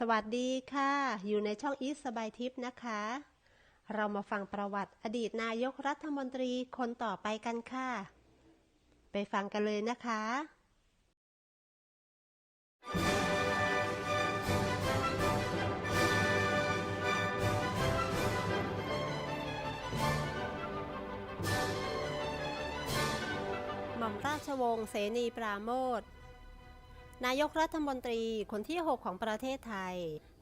สวัสดีค่ะ อยู่ในช่องอีสสบายทิพย์นะคะ เรามาฟังประวัติอดีตนายกรัฐมนตรีคนต่อไปกันค่ะ ไปฟังกันเลยนะคะ หม่อมราชวงศ์เสนีปราโมท นายกรัฐมนตรีคนที่ 6 ของประเทศไทย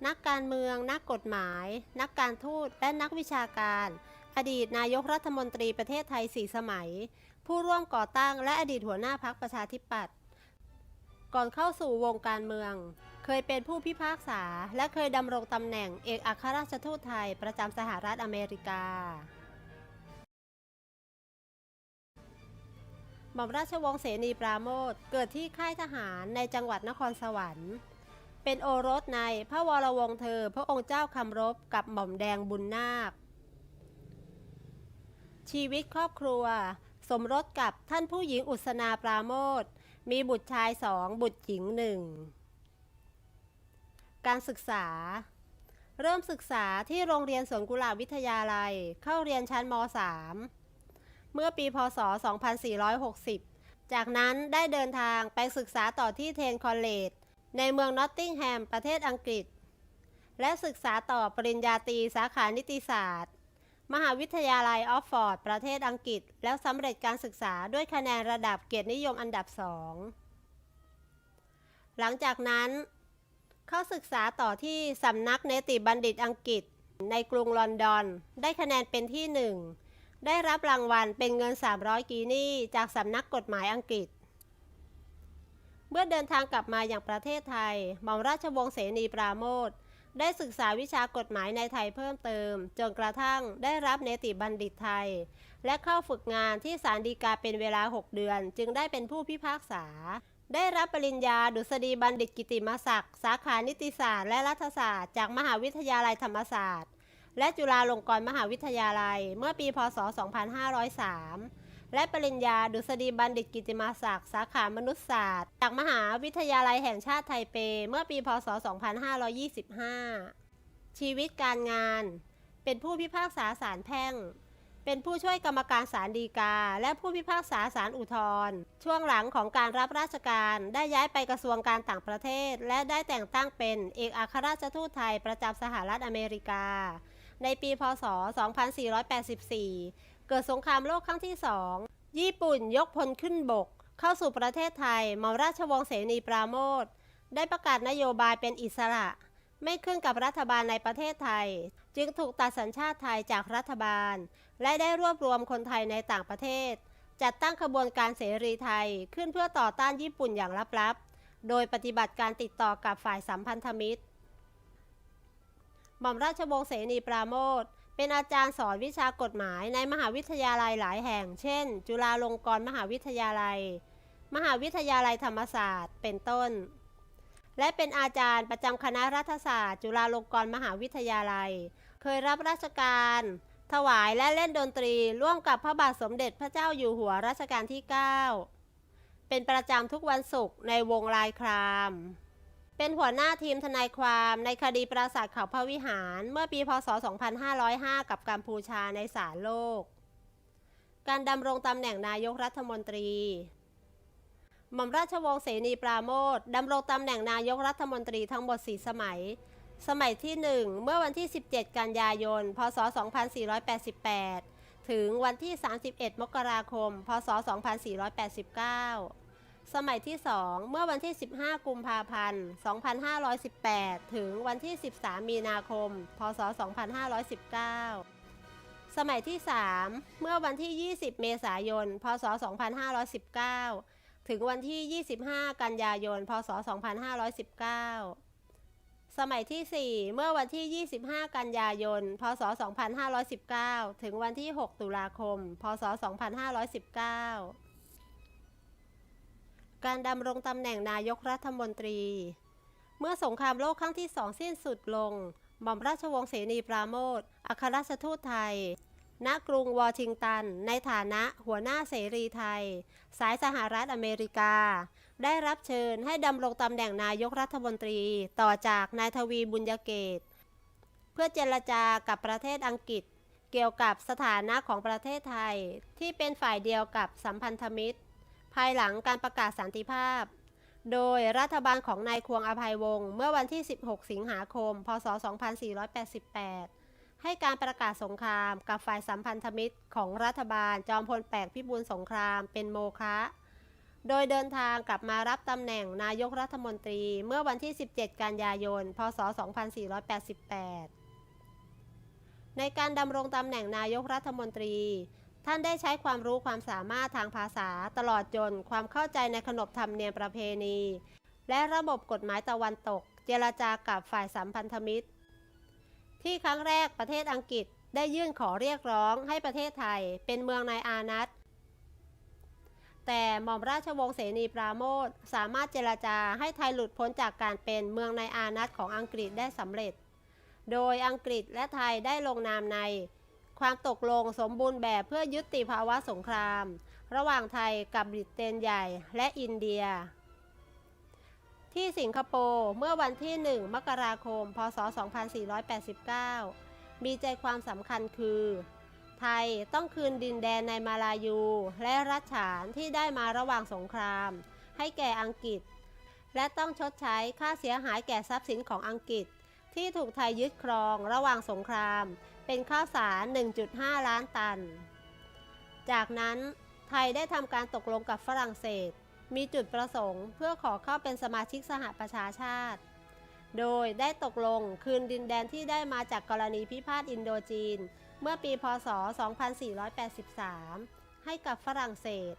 นักการเมือง นักกฎหมาย นักการทูต และนักวิชาการ อดีตนายกรัฐมนตรีประเทศไทยสี่สมัย ผู้ร่วมก่อตั้งและอดีตหัวหน้าพักประชาธิปัตย์ ก่อนเข้าสู่วงการเมือง เคยเป็นผู้พิพากษา และเคยดำรงตำแหน่งเอกอัครราชทูตไทยประจำสหรัฐอเมริกา หม่อมราชวงศ์เสนีปราโมทเกิดที่ค่ายทหารในจังหวัดนครสวรรค์ เป็นโอรสในพระวรวงศ์เธอ พระองค์เจ้าคำรบกับหม่อมแดงบุญนาค ชีวิตครอบครัว สมรสกับท่านผู้หญิงอุศนาปราโมทมีบุตรชายสองบุตรหญิงหนึ่งการศึกษา เริ่มศึกษาที่โรงเรียนสวนกุหลาบวิทยาลัย เข้าเรียนชั้นม .3 เมื่อปีพศ 2460 จากนั้นได้เดินทางไปศึกษาต่อที่เทนคอลเลจในเมืองนอตติงแฮม ประเทศอังกฤษ และศึกษาต่อปริญญาตรีสาขานิติศาสตร์ มหาวิทยาลัยออกฟอร์ด ประเทศอังกฤษ แล้วสำเร็จการศึกษาด้วยคะแนนระดับเกียรตินิยมอันดับสอง หลังจากนั้น เข้าศึกษาต่อที่สำนักเนติบัณฑิตอังกฤษ ในกรุงลอนดอน ได้คะแนนเป็นที่หนึ่ง ได้รับรางวัลเป็นเงิน 300 กีนีจากสำนักกฎหมายอังกฤษ เมื่อเดินทางกลับมาอย่างประเทศไทย หม่อมราชวงศ์เสนีปราโมทได้ศึกษาวิชากฎหมายในไทยเพิ่มเติม จนกระทั่งได้รับเนติบัณฑิตไทย และเข้าฝึกงานที่ศาลฎีกาเป็นเวลา 6 เดือน จึงได้เป็นผู้พิพากษา ได้รับปริญญาดุษฎีบัณฑิตกิติมศักดิ์สาขานิติศาสตร์และรัฐศาสตร์ จากมหาวิทยาลัยธรรมศาสตร์ และจุฬาลงกรณ์มหาวิทยาลัย เมื่อปี พศ 2503 และปริญญาดุษฎีบัณฑิตกิติมาศักดิ์สาขามนุษยศาสตร์ จากมหาวิทยาลัยแห่งชาติไทเป เมื่อปี พศ 2525 ชีวิตการงาน เป็นผู้พิพากษาศาลแพ่ง เป็นผู้ช่วยกรรมการศาลฎีกา และผู้พิพากษาศาลอุทธรณ์ช่วงหลังของการรับราชการได้ย้ายไปกระทรวงการต่างประเทศ และได้แต่งตั้งเป็นเอกอัครราชทูตไทยประจำสหรัฐอเมริกา ในปีพศ 2484 เกิดสงครามโลกครั้งที่สองญี่ปุ่นยกพลขึ้นบก เข้าสู่ประเทศไทยหม่อมราชวงศ์เสนีปราโมทได้ประกาศนโยบายเป็นอิสระ ไม่ขึ้นกับรัฐบาลในประเทศไทย จึงถูกตัดสัญชาติไทยจากรัฐบาล และได้รวบรวมคนไทยในต่างประเทศ จัดตั้งขบวนการเสรีไทยขึ้นเพื่อต่อต้านญี่ปุ่นอย่างลับๆ โดยปฏิบัติการติดต่อกับฝ่ายสัมพันธมิตร หม่อมราชวงศ์เสนีปราโมทเป็นอาจารย์สอนวิชากฎหมายในมหาวิทยาลัยหลายแห่ง เช่น จุฬาลงกรณ์มหาวิทยาลัย มหาวิทยาลัยธรรมศาสตร์ เป็นต้น และเป็นอาจารย์ประจำคณะรัฐศาสตร์ จุฬาลงกรณ์มหาวิทยาลัย เคยรับราชการ ถวายและเล่นดนตรีร่วมกับพระบาทสมเด็จพระเจ้าอยู่หัวรัชกาลที่ 9 เป็นประจำทุกวันศุกร์ในวงลายคราม เป็นหัวหน้าทีมทนายความในคดีปราสาทเขาพระวิหารเมื่อปีพศ 2505 กับกัมพูชาในศาลโลก การดำรงตำแหน่งนายกรัฐมนตรี หม่อมราชวงศ์เสนีปราโมทดำรงตำแหน่งนายกรัฐมนตรีทั้งหมด 4 สมัย สมัยที่ 1 เมื่อวันที่ 17 กันยายน พศ 2488 ถึงวันที่ 31 มกราคม พศ 2489 สมัยที่ 2 เมื่อวันที่ 15 กุมภาพันธ์ 2518 ถึงวันที่ 13 มีนาคม พศ 2519 สมัยที่ 3 เมื่อวันที่ 20 เมษายน พศ 2519 ถึงวันที่ 25 กันยายน พศ 2519 สมัยที่ 4 เมื่อวันที่ 25 กันยายน พศ 2519 ถึงวันที่ 6 ตุลาคม พศ 2519 การดำรงตำแหน่งนายกรัฐมนตรี เมื่อสงครามโลกครั้งที่สองสิ้นสุดลงหม่อมราชวงศ์เสนีปราโมทอัครราชทูตไทย ณ กรุงวอชิงตัน ในฐานะหัวหน้าเสรีไทย สายสหรัฐอเมริกา ได้รับเชิญให้ดำรงตำแหน่งนายกรัฐมนตรี ต่อจากนายทวีบุญยเกต เพื่อเจรจากับประเทศอังกฤษ เกี่ยวกับสถานะของประเทศไทย ที่เป็นฝ่ายเดียวกับสัมพันธมิตร ภายหลังการประกาศสันติภาพ โดยรัฐบาลของนายควงอภัยวงศ์เมื่อวันที่ 16 สิงหาคม พศ 2488 ให้การประกาศสงครามกับฝ่ายสัมพันธมิตรของรัฐบาลจอมพลแปกพิบูลสงครามเป็นโมฆะโดยเดินทางกลับมารับตำแหน่งนายกรัฐมนตรีเมื่อวันที่ 17 กันยายน พศ 2488 ในการดำรงตำแหน่งนายกรัฐมนตรี ท่านได้ใช้ความรู้ความสามารถทางภาษาตลอดจนความเข้าใจในขนบธรรมเนียมประเพณี และระบบกฎหมายตะวันตก เจรจากับฝ่ายสัมพันธมิตร ที่ครั้งแรกประเทศอังกฤษได้ยื่นขอเรียกร้องให้ประเทศไทยเป็นเมืองในอานัตแต่หม่อมราชวงศ์เสนีปราโมทสามารถเจรจาให้ไทยหลุดพ้นจากการเป็นเมืองในอานัตของอังกฤษได้สำเร็จ โดยอังกฤษและไทยได้ลงนามใน ความตกลงสมบูรณ์แบบเพื่อยุติภาวะสงคราม ระหว่างไทยกับบริเตนใหญ่และอินเดีย ที่สิงคโปร์เมื่อวันที่ 1 มกราคม พศ 2489 มีใจความสำคัญคือ ไทยต้องคืนดินแดนในมาลายู และรัชฉานที่ได้มาระหว่างสงคราม ให้แก่อังกฤษ และต้องชดใช้ค่าเสียหายแก่ทรัพย์สินของอังกฤษ ที่ถูกไทยยึดครองระหว่างสงคราม เป็นข้าวสาร 1.5 ล้านตัน จากนั้นไทยได้ทำการตกลงกับฝรั่งเศส มีจุดประสงค์เพื่อขอเข้าเป็นสมาชิกสหประชาชาติ โดยได้ตกลงคืนดินแดนที่ได้มาจากกรณีพิพาทอินโดจีน เมื่อปีพศ 2483 ให้กับฝรั่งเศส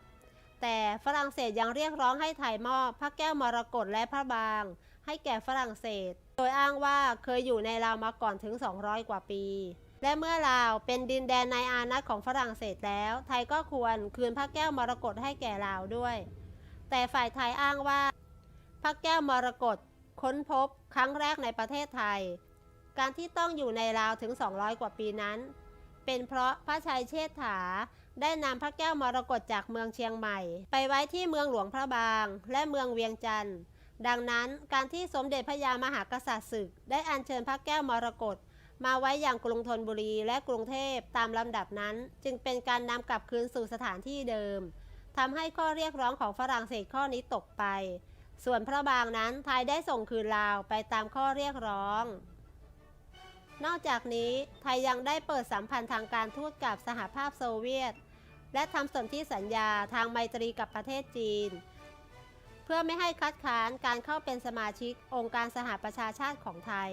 แต่ฝรั่งเศสยังเรียกร้องให้ไทยมอบพระแก้วมรกตและพระบาง ให้แก่ฝรั่งเศส โดยอ้างว่าเคยอยู่ในลาวมาก่อนถึง 200 กว่าปี และเมื่อลาวเป็นดินแดนในอานัตของฝรั่งเศสแล้ว ไทยก็ควรคืนพระแก้วมรกตให้แก่ลาวด้วย แต่ฝ่ายไทยอ้างว่า พระแก้วมรกตค้นพบครั้งแรกในประเทศไทย การที่ต้องอยู่ในลาวถึง 200 กว่าปีนั้น เป็นเพราะพระชัยเชษฐาได้นำพระแก้วมรกตจากเมืองเชียงใหม่ ไปไว้ที่เมืองหลวงพระบาง และเมืองเวียงจันทร์ ดังนั้นการที่สมเด็จพระยามหากษัตริย์ศึก ได้อัญเชิญพระแก้วมรกตมาไว้อย่างกรุงธนบุรีและกรุงเทพตามลำดับนั้น จึงเป็นการนำกลับคืนสู่สถานที่เดิมทำให้ข้อเรียกร้องของฝรั่งเศสข้อนี้ตกไป ส่วนพระบางนั้นไทยได้ส่งคืนลาวไปตามข้อเรียกร้อง นอกจากนี้ไทยยังได้เปิดสัมพันธ์ทางการทูตกับสหภาพโซเวียต และทำสนธิสัญญาทางไมตรีกับประเทศจีน เพื่อไม่ให้คัดค้านการเข้าเป็นสมาชิกองค์การสหประชาชาติของไทย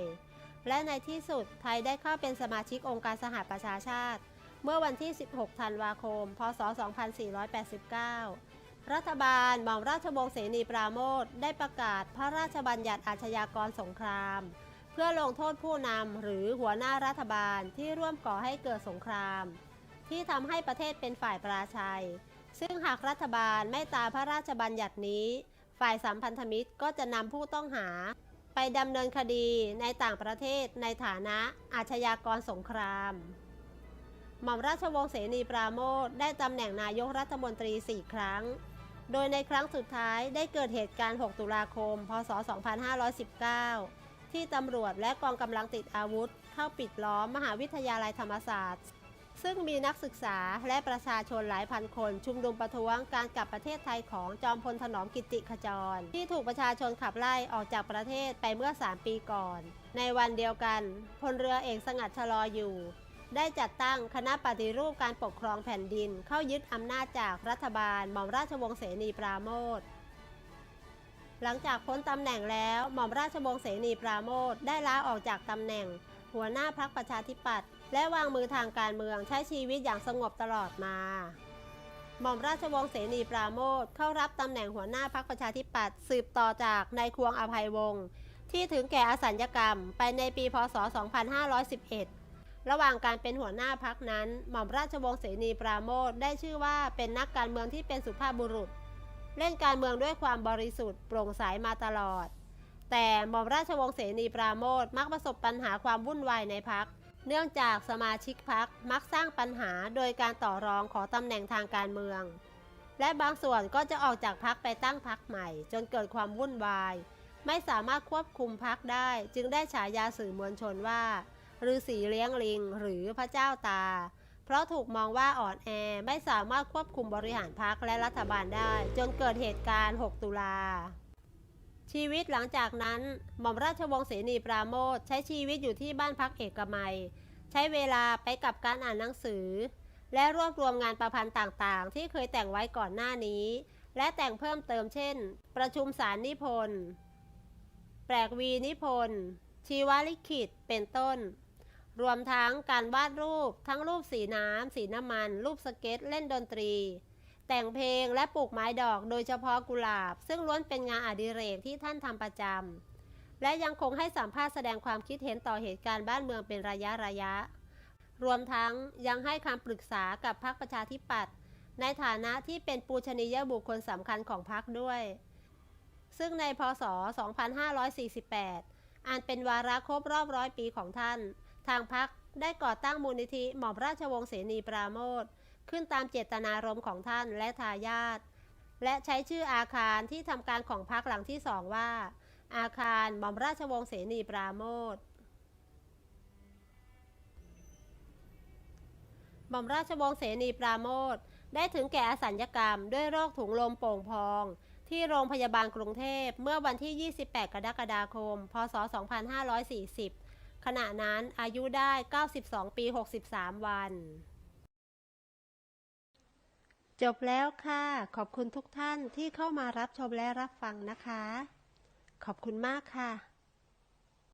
และในที่สุดไทยได้เข้าเป็นสมาชิกองค์การสหประชาชาติ เมื่อวันที่ 16 ธันวาคม พศ 2489 รัฐบาลหม่อมราชวงศ์เสนีปราโมทได้ประกาศพระราชบัญญัติอาชญากรสงคราม เพื่อลงโทษผู้นำหรือหัวหน้ารัฐบาลที่ร่วมก่อให้เกิดสงคราม ที่ทำให้ประเทศเป็นฝ่ายปราชัย ซึ่งหากรัฐบาลไม่ตามพระราชบัญญัตินี้ ฝ่ายสัมพันธมิตรก็จะนำผู้ต้องหา ไปดำเนินคดีในต่างประเทศในฐานะอาชญากรสงคราม หม่อมราชวงศ์เสนีปราโมทได้ตำแหน่งนายกรัฐมนตรี 4 ครั้ง โดยในครั้งสุดท้ายได้เกิดเหตุการณ์ 6 ตุลาคม พศ 2519 ที่ตำรวจและกองกำลังติดอาวุธ เข้าปิดล้อมมหาวิทยาลัยธรรมศาสตร์ ซึ่งมีนักศึกษาและประชาชนหลายพันคน ชุมนุมประท้วงการกลับประเทศไทยของจอมพลถนอมกิติขจร ที่ถูกประชาชนขับไล่ออกจากประเทศไปเมื่อ 3 ปีก่อน ในวันเดียวกัน พลเรือเอกสงัดชะลออยู่ ได้จัดตั้งคณะปฏิรูปการปกครองแผ่นดินเข้ายึดอำนาจจากรัฐบาลหม่อมราชวงศ์เสนีปราโมทหลังจากพ้นตำแหน่งแล้วหม่อมราชวงศ์เสนีปราโมทได้ลาออกจากตำแหน่ง หัวหน้าพรรคประชาธิปัตย์และวางมือทางการเมืองใช้ชีวิตอย่างสงบตลอดมา หม่อมราชวงศ์เสนีปราโมทเข้ารับตำแหน่งหัวหน้าพรรคประชาธิปัตย์สืบต่อจากนายควงอภัยวงศ์ที่ถึงแก่อสัญญกรรมไปในปีพศ 2511 ระหว่างการเป็นหัวหน้าพักนั้น หม่อมราชวงศ์เสนีปราโมทได้ชื่อว่าเป็นนักการเมืองที่เป็นสุภาพบุรุษ เล่นการเมืองด้วยความบริสุทธิ์โปร่งใสมาตลอด แต่หม่อมราชวงศ์เสนีปราโมทมักประสบปัญหาความวุ่นวายในพัก เนื่องจากสมาชิกพักมักสร้างปัญหาโดยการต่อรองขอตำแหน่งทางการเมือง และบางส่วนก็จะออกจากพักไปตั้งพักใหม่ จนเกิดความวุ่นวาย ไม่สามารถควบคุมพักได้ จึงได้ฉายาสื่อมวลชนว่าฤาษีเลี้ยงลิง หรือพระเจ้าตา เพราะถูกมองว่าอ่อนแอไม่สามารถควบคุมบริหารพักและรัฐบาลได้ จนเกิดเหตุการณ์ 6 ตุลา ชีวิตหลังจากนั้น หม่อมราชวงศ์เสนีปราโมทใช้ชีวิตอยู่ที่บ้านพักเอกมัย ใช้เวลาไปกับการอ่านหนังสือ และรวบรวมงานประพันธ์ต่างๆ ที่เคยแต่งไว้ก่อนหน้านี้ และแต่งเพิ่มเติมเช่น ประชุมสารนิพนธ์แปลกวีนิพนธ์ชีวลิขิตเป็นต้น รวมทั้งการวาดรูปทั้งรูปสีน้ำ สีน้ำมัน รูปสเก็ตเล่นดนตรี แต่งเพลงและปลูกไม้ดอกโดยเฉพาะกุหลาบ ซึ่งล้วนเป็นงานอดิเรกที่ท่านทำประจำและยังคงให้สัมภาษณ์แสดงความคิดเห็นต่อเหตุการณ์บ้านเมืองเป็นระยะระยะ รวมทั้งยังให้คำปรึกษากับพรรคประชาธิปัตย์ในฐานะที่เป็นปูชนียบุคคลสำคัญของพรรคด้วย ซึ่งในพศ 2548 อันเป็นวาระครบรอบร้อยปีของท่าน ทางพรรคได้ก่อตั้งมูลนิธิหม่อมราชวงศ์เสนีปราโมท ขึ้นตามเจตนารมณ์ของท่านและทายาทและใช้ชื่ออาคารที่ทำการของพรรคหลังที่สองว่า อาคารหม่อมราชวงศ์เสนีปราโมทหม่อมราชวงศ์เสนีปราโมทได้ถึงแก่อสัญญกรรมด้วยโรคถุงลมโป่งพอง ที่โรงพยาบาลกรุงเทพเมื่อวันที่ 28 กรกฎาคม พศ 2540 ขณะนั้นอายุได้ 92 ปี 63 วัน จบแล้วค่ะ ขอบคุณทุกท่านที่เข้ามารับชมและรับฟังนะคะ ขอบคุณมากค่ะ